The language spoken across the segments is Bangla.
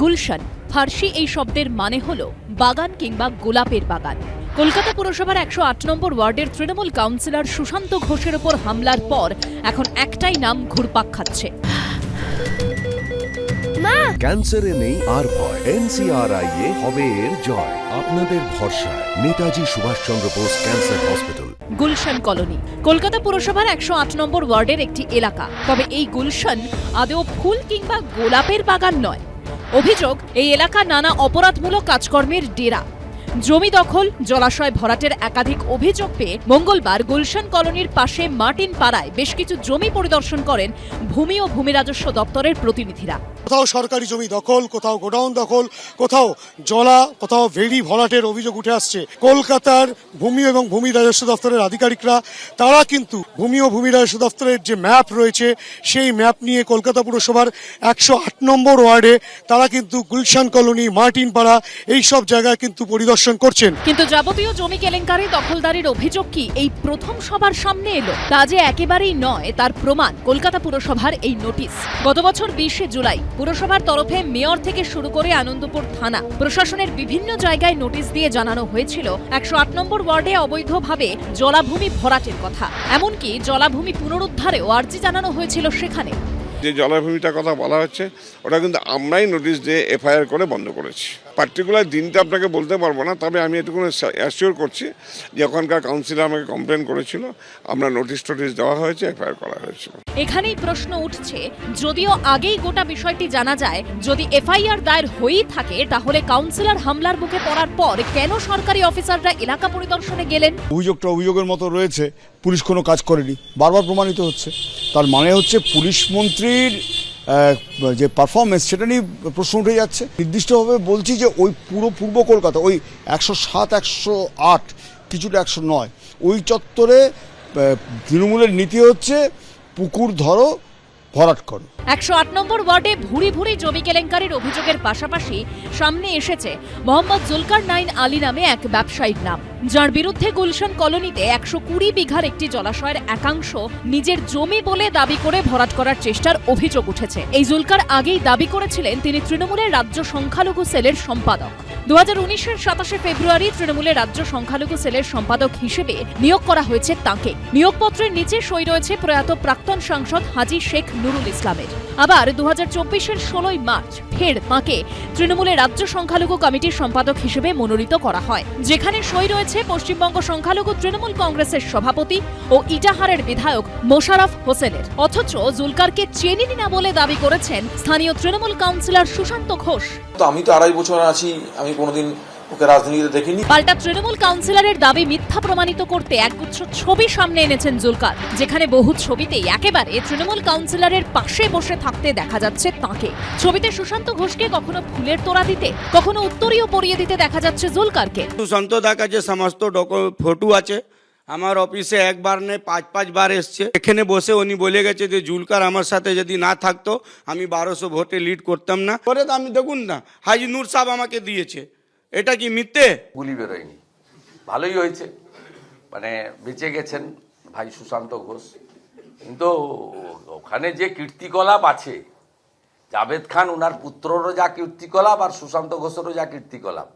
গুলশান। ফার্সি এই শব্দের মানে হল বাগান কিংবা গোলাপের বাগান। কলকাতা পুরসভার একশো আট নম্বর ওয়ার্ডের তৃণমূল কাউন্সিলর সুশান্ত ঘোষের ওপর হামলার পর এখন একটাই নাম ঘুরপাক খাচ্ছে। ক্যান্সারে নেই আর ভয়। এনসিআরআই এ হবে এর জয়। আপনাদের ভরসা Netaji Subhashchandra Bose cancer hospital. Gulshan colony. Kolkata পুরসভার একশো আট নম্বর ওয়ার্ডের একটি এলাকা। তবে এই গুলশান আদৌ ফুল কিংবা গোলাপের বাগান নয়। অভিযোগ, এই এলাকা নানা অপরাধমূলক কাজকর্মের ডেরা। জমি দখল, জলাশয় ভরাটের একাধিক অভিযোগ পেয়ে মঙ্গলবার গুলশান কলোনির পাশে মার্টিন পাড়ায় বেশ কিছু জমি পরিদর্শন করেন ভূমি ও ভূমি রাজস্ব দপ্তরের প্রতিনিধিরা। কোথাও সরকারি জমি দখল, কোথাও গোডাউন দখল, কোথাও জলা, কোথাও ভেড়ি ভরাটের অভিযোগ উঠে আসছে। কলকাতার ভূমি এবং ভূমি রাজস্ব দপ্তরের আধিকারিকরা, তারা কিন্তু ভূমি ও ভূমি রাজস্ব দপ্তরের যে ম্যাপ রয়েছে, সেই ম্যাপ নিয়ে কলকাতা পুরসভার একশো আট নম্বর ওয়ার্ডে তারা কিন্তু গুলশান কলোনি মার্টিন পাড়া এই সব জায়গায় কিন্তু পরিদর্শন করছেন। কিন্তু যাবতীয় জমি কেলেঙ্কারি, দখলদারির অভিযোগ কি এই প্রথম সবার সামনে এলো? তা যে একেবারেই নয়, তার প্রমাণ কলকাতা পুরসভার এই নোটিশ। গত বছর বিশে জুলাই পুরসভার তরফে মেয়র থেকে শুরু করে আনন্দপুর থানা প্রশাসনের বিভিন্ন জায়গায় নোটিশ দিয়ে জানানো হয়েছিল একশো আট নম্বর ওয়ার্ডে অবৈধভাবে জলাভূমি ভরাটের কথা। এমনকি জলাভূমি পুনরুদ্ধারেও আর্জি জানানো হয়েছিল সেখানে। যে জলাভূমিটার কথা বলা হচ্ছে, ওটা কিন্তু আমরাই নোটিশ দিয়ে এফআইআর করে বন্ধ করেছি। পার্টিকুলার দিনটা আপনাকে বলতে পারব না তবে আমি এটুকু অ্যাসিওর করছি যে ওখানকার কাউন্সিলর আমাকে কমপ্লেন করেছিল আমরা নোটিশ টোটিশ দেওয়া হয়েছে এফআইআর করা হয়েছিল। এখানেই প্রশ্ন উঠছে যদিও আগেই গোটা বিষয়টি জানা যায় যদি এফআইআর দায়ের হয়েই থাকে তাহলে কাউন্সিলর হামলার মুখে পড়ার পর কেন সরকারি অফিসাররা এলাকা পরিদর্শনে গেলেন? অভিযোগটা অভিযোগের মতো রয়েছে পুলিশ কোনো কাজ করেনি বারবার প্রমাণিত হচ্ছে। তার মানে হচ্ছে পুলিশ মন্ত্রীর যে পারফরমেন্স সেটা নিয়ে প্রশ্ন উঠে যাচ্ছে। নির্দিষ্টভাবে বলছি যে ওই পুরো পূর্ব কলকাতা, ওই একশো সাত, একশো আট, কিছুটা একশো নয়, ওই চত্বরে তৃণমূলের নীতি হচ্ছে পুকুর ধরো, ভরাট করো। একশো আট নম্বর ওয়ার্ডে ভুরি ভুরি জমি কেলেঙ্কারির অভিযোগের পাশাপাশি সামনে এসেছে মোহাম্মদ জুলকার নাইন আলী নামে এক ব্যবসায়ীর নাম। যার বিরুদ্ধে গুলশান কলোনিতে একশো কুড়ি বিঘার একটি জলাশয়ের একাংশ নিজের জমি বলে দাবি করে ভরাট করার চেষ্টার অভিযোগ উঠেছে। এই জুলকার আগেই দাবি করেছিলেন তিনি তৃণমূলের রাজ্য সংখ্যালঘু সেলের সম্পাদক। দু হাজার উনিশের সাতাশে ফেব্রুয়ারি তৃণমূলের রাজ্য সংখ্যালঘু সেলের সম্পাদক হিসেবে নিয়োগ করা হয়েছে তাঁকে। নিয়োগপত্রের নিচে সই রয়েছে প্রয়াত প্রাক্তন সাংসদ হাজি শেখ নুরুল ইসলামের। আবার দু হাজার চব্বিশের ষোলোই মার্চ ফের তাঁকে তৃণমূলের রাজ্য সংখ্যালঘু কমিটির সম্পাদক হিসেবে মনোনীত করা হয়, যেখানে সই রয়েছে পশ্চিমবঙ্গ সংখ্যালঘু তৃণমূল কংগ্রেসের সভাপতি ও ইটাহারের বিধায়ক মোশারফ হোসেনের। অথচ জুলকারকে চেনেনি না বলে দাবি করেছেন স্থানীয় তৃণমূল কাউন্সিলর সুশান্ত ঘোষ। তো আমি তো আড়াই বছর আছি, আমি কোনোদিন ওকে রাজনীতিতে দেখিনি। পাল্টা তৃণমূল কাউন্সিলরের দাবি মিথ্যা প্রমাণিত করতে একগুচ্ছ ছবি সামনে এনেছেন জুলকার যেখানে বহু ছবিতেই একেবারে তৃণমূল কাউন্সিলরের পাশে বসে থাকতে দেখা যাচ্ছে তাকে। ছবিতে সুশান্ত ঘোষকে কখনো ফুলের তোড়া দিতে কখনো উত্তরীয় পরিয়ে দিতে দেখা যাচ্ছে জুলকারকে। সুশান্ত দা কাছে সমস্ত ফটো আছে। আমার অফিসে একবার নেই পাঁচ পাঁচবার এসছে। এখানে বসে উনি বলে গেছে যে জুলকার আমার সাথে যদি না থাকতো আমি বারোশো ভোটে লিড করতাম না। পরে তো আমি দেখুন না হাজি নূর সাহেব আমাকে দিয়েছে। এটা কি মিথ্যে? গুলি বেরোয়নি। ভালোই হয়েছে। মানে বেঁচে গেছেন ভাই সুশান্ত ঘোষ। কিন্তু ওখানে যে কীর্তিকলাপ আছে, জাভেদ খান ওনার পুত্ররও যা কীর্তিকলাপ আর সুশান্ত ঘোষেরও যা কীর্তিকলাপ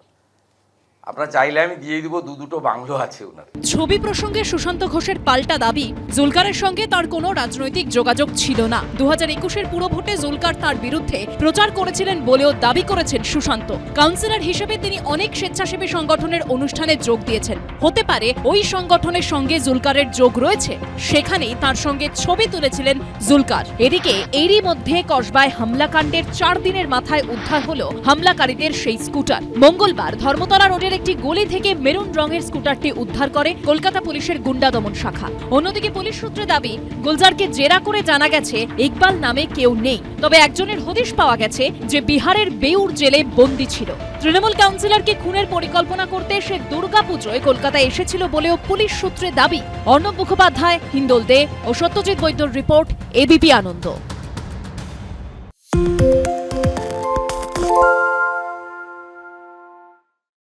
আপনার চাইলে আমি দিয়ে দিব, দু দুটো বাংলো আছে ওনার। ছবি প্রসঙ্গে সুশান্ত ঘোষের পাল্টা দাবি, জুলকারের সঙ্গে তার কোনো রাজনৈতিক যোগাযোগ ছিল না। দু হাজার একুশের পুরো ভোটে জুলকার তার বিরুদ্ধে প্রচার করেছিলেন বলেও দাবি করেছেন সুশান্ত। কাউন্সিলর হিসেবে তিনি অনেক স্বেচ্ছাসেবী সংগঠনের অনুষ্ঠানে যোগ দিয়েছেন। হতে পারে ওই সংগঠনের সঙ্গে জুলকারের যোগ রয়েছে, সেখানেই তার সঙ্গে ছবি তুলেছিলেন জুলকার। এদিকে এরই মধ্যে কসবায় হামলাকাণ্ডের চার দিনের মাথায় উদ্ধার হলো হামলাকারীদের সেই স্কুটার। মঙ্গলবার ধর্মতলা রোডের একটি গলি থেকে মেরুন রঙের স্কুটারটি উদ্ধার করে কলকাতা পুলিশের গুন্ডা দমন শাখা। অন্যদিকে পুলিশ সূত্রে দাবি, গুলজারকে জেরা করে জানা গেছে, ইকবাল নামে কেউ নেই। তবে একজনের হদিশ পাওয়া গেছে যে বিহারের বেউর জেলে বন্দী ছিল। তৃণমূল কাউন্সিলরকে খুনের পরিকল্পনা করতে সে দুর্গাপুজোয় কলকাতায় এসেছিল বলেও পুলিশ সূত্রে দাবি। অর্ণব মুখোপাধ্যায়, হিন্দোল দে ও সত্যজিৎ বৈদ্যর রিপোর্ট, এবিপি আনন্দ।